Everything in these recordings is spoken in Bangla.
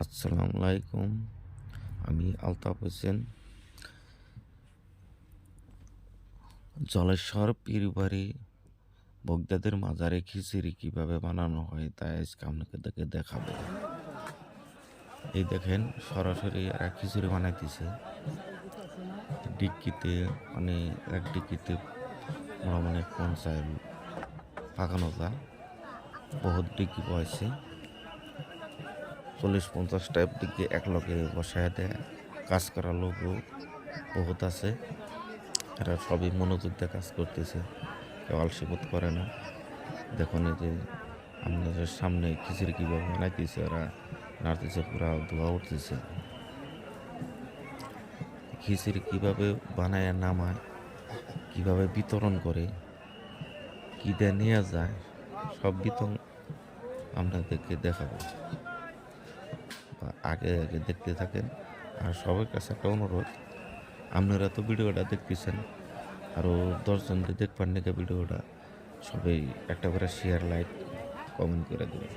আসসালামু আলাইকুম। আমি আলতাফ হোসেন। জলেশ্বর পীরবাড়ি বগদাদের মাজারে খিচুড়ি কীভাবে বানানো হয় তাই আজকে আপনাকে দেখে দেখাবো। এই দেখেন, সরাসরি এরা খিচুড়ি বানাইতেছে। ডিক্কিতে মানে এক ডিক্কিতে মোটামুটি পঞ্চায় পাকানো যায় বহুত ডিক্কি পাইছে চল্লিশ পঞ্চাশ টাইপ দিকে এক লগে বসায় দেয়। কাজ করা লোকও বহুত আছে। এরা সবই মনোযোগ দিয়ে কাজ করতেছে। কেউ আলসিবোধ করে না। দেখুন এই যে আপনাদের সামনে খিচুড়ি কীভাবে বানাইতেছে ওরা নাড়তেছে, পুরা ধোয়া উঠতেছে। খিচুড়ি কীভাবে বানায় নামায়, কীভাবে বিতরণ করে, কী দিয়ে নিয়ে যায়, সব বিতরণ আপনাদেরকে দেখাবো। আগে আগে দেখতে থাকেন। আর সবার কাছে একটা অনুরোধ, আপনারা তো ভিডিওটা দেখতেছেন আরও দশজনকে দেখবার নাকি ভিডিওটা সবাই একটা করে শেয়ার লাইক কমেন্ট করে দেবেন।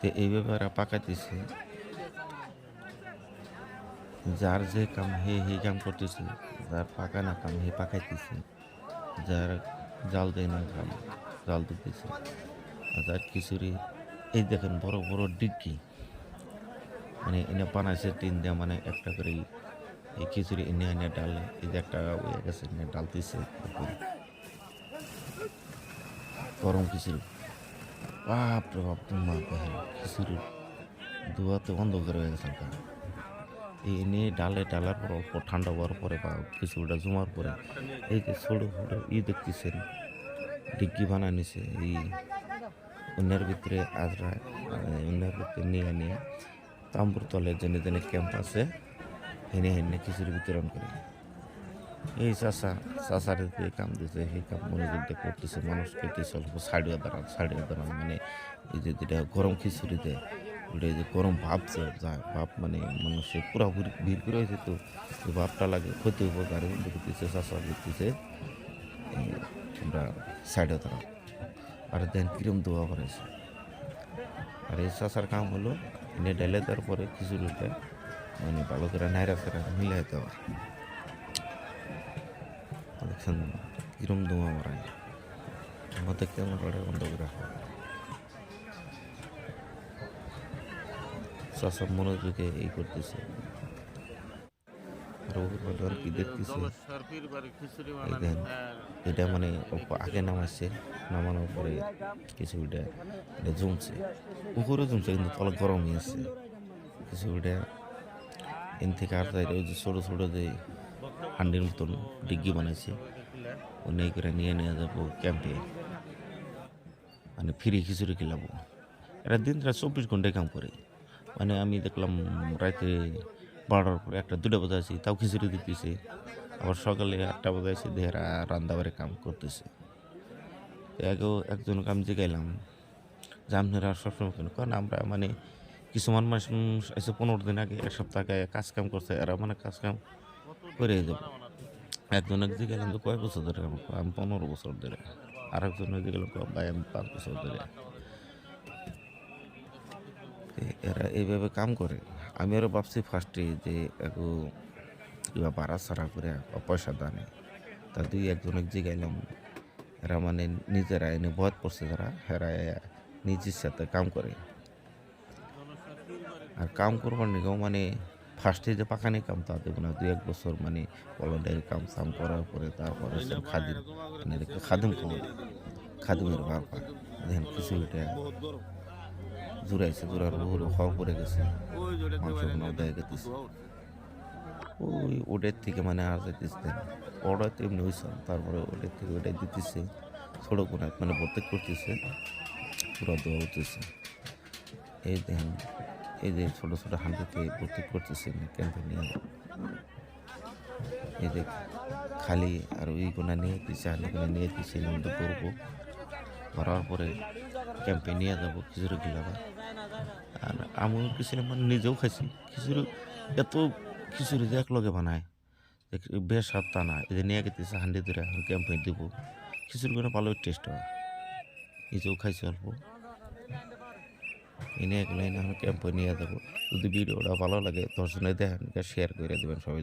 তো এই ব্যাপারে পাকাইতেছে যার যে কাম, হে হে কাম করতেছে, যার পাকা না কাম, হে পাকাইতেছে, যার জাল দেয় না কাম, জাল দিতেছে, আর যার খিচুড়ি, এই দেখেন বড় বড় ডিগ্গি মানে এনে বানাইছে টিন দিয়ে মানে একটা করে এই খিচুড়ি এনে এনে ডালে, এই যে একটা হয়ে গেছে এনে ডালতেছে উপরে। গরম খিচুড়ি বাপ রে বাপ মা দেখেন খিচুড়ি ধোয়াতে অন্ধকার হয়ে গেছে। এই এনে ডালে ডালার পর অল্প ঠান্ডা হওয়ার পরে বা খিচুড়িটা জমার পরে এই যে ছোটো ছোটো ই দেখতেছেন ডিগ্গি বানায় নিছে, এই অন্যের ভিতরে আজরা অন্যের ভিতরে নিয়ে নিয়ে তাম্বুর তলে জেনে জেনে ক্যাম্প আছে হেনে হেনে খিচুড়ি বিতরণ করে। এই চাষা চাষার যে কাম দিছে, সেই কাম মনোযোগ দিয়ে করতেছে মানুষ করতেছে অল্প সাইডে দাঁড়ান সাইডে দাঁড়ান মানে এই যে যেটা গরম খিচুড়ি দেয় ওটা যে গরম ভাব যে ভাব মানে মানুষের পুরাপুরি ভিড় করে হয়েছে তো ভাবটা লাগে, ক্ষতি উপকারে দেখতেছে চাষা দেখতেছে আমরা সাইডে দাঁড়ান আর দেন কিরম দোয়া করেছে আর এই চাষার কাম হলো, এনে ঢেলে দেওয়ার পরে খিচুড়িটা মানে ভালো করে নাইরা ফেরা মিলাই দেওয়া দেখছেন কিরম দোয়া মারায় আমাদের ক্যামেরাটা বন্ধ করে রাখা চাষা মনোযোগে এই করতেছে আর কি দেখতেছে এটা মানে আগে নামাচ্ছে নামানোর পরে খিচুড়িটা এটা জমছে উপরে জমছে কিন্তু তলে গরম হয়ে আছে খিচুড়িটা এন থেকে আর যাই ওই যে ছোটো ছোটো যে হান্ডির মতন ডিগ্গি বানাইছে নেই করে নিয়ে নিয়ে যাব ক্যাম্পে। মানে ফ্রি খিচুড়ি খেলাবো। এটা দিন রাত চব্বিশ ঘন্টায় কাম করে। মানে আমি দেখলাম রাতে বারোটার পরে একটা দুটা বাজাইছি তাও খিচুড়ি দিতেছে। আবার সকালে আটটা বাজাইছি দেহেরা রান্দাবারে কাম করতেছে। তো আগেও একজন আমি জিগাইলাম যে আপনারা সবসময় কেন? কারণ আমরা মানে কিছুমান মানুষ এসে পনেরো দিন আগে এক সপ্তাহ আগে কাজ কাম করছে, এরা মানে কাজ কাম করে যাবে একজন এক গেলাম তো কয় বছর ধরে? আমি পনেরো বছর ধরে। আর একজন গেলাম ভাই, আমি পাঁচ বছর ধরে। এরা এইভাবে কাম করে। আমি আরও ভাবছি ফার্স্টে যে একটু কিবা ভাড়া সারা করে পয়সা দানে তা দুই একজন এক জিগাইলাম এরা মানে নিজেরা এনে বয়ত পড়ছে যারা, এরা নিজের সাথে কাম করে। আর কাম করবার নিকেও মানে ফার্স্টে যে পাকানি কাম তা দেবো না দুই এক বছর মানে ভলেন্টারি কাম সাম করার পরে তারপরে খাদিম মানে খাদিম কমে, খাদিমের ভাব পায়। দেখেন কিছু এটা জুড়াইছে, জোড়ার বহু হওয়া পড়ে গেছে, মাংস দেয় ওই ওটার থেকে মানে আর যাইতেছে অর্ডার তো এমনি হয়েছে তারপরে ওটার থেকে ওটাই দিতেছে। ছোটো মানে প্রত্যেক করতেছে, পুরো দেওয়া হতেছে এই দেখেন এই যে ছোটো ছোটো হাঁটিতে ভর্তি করতেছে ক্যাম্পে নিয়ে এই যে খালি আর ওই গোনা নিয়ে দিচ্ছে হাঁটি গোনা নিয়ে দিচ্ছে কিন্তু করব। করার পরে ক্যাম্পে নিয়ে যাব খিচুড়ি গিলাবা। আর আমিও গেছিলাম মানে নিজেও খাইছি। খিচুড়ি এত খিচুড়ি যে একলগে বানায় বেশ তা না। এদের নিয়ে গেতেছে হান্ডি ধরে ক্যাম্পে দিব। খিচুড়ি করে ভালো টেস্ট হয়। নিজেও খাইছি অল্প। এনে এক এনে আমি ক্যাম্পে নিয়ে যাব যদি ভিডিওটা ভালো লাগে দশজনে দেখেন শেয়ার করে দেবেন সবাই।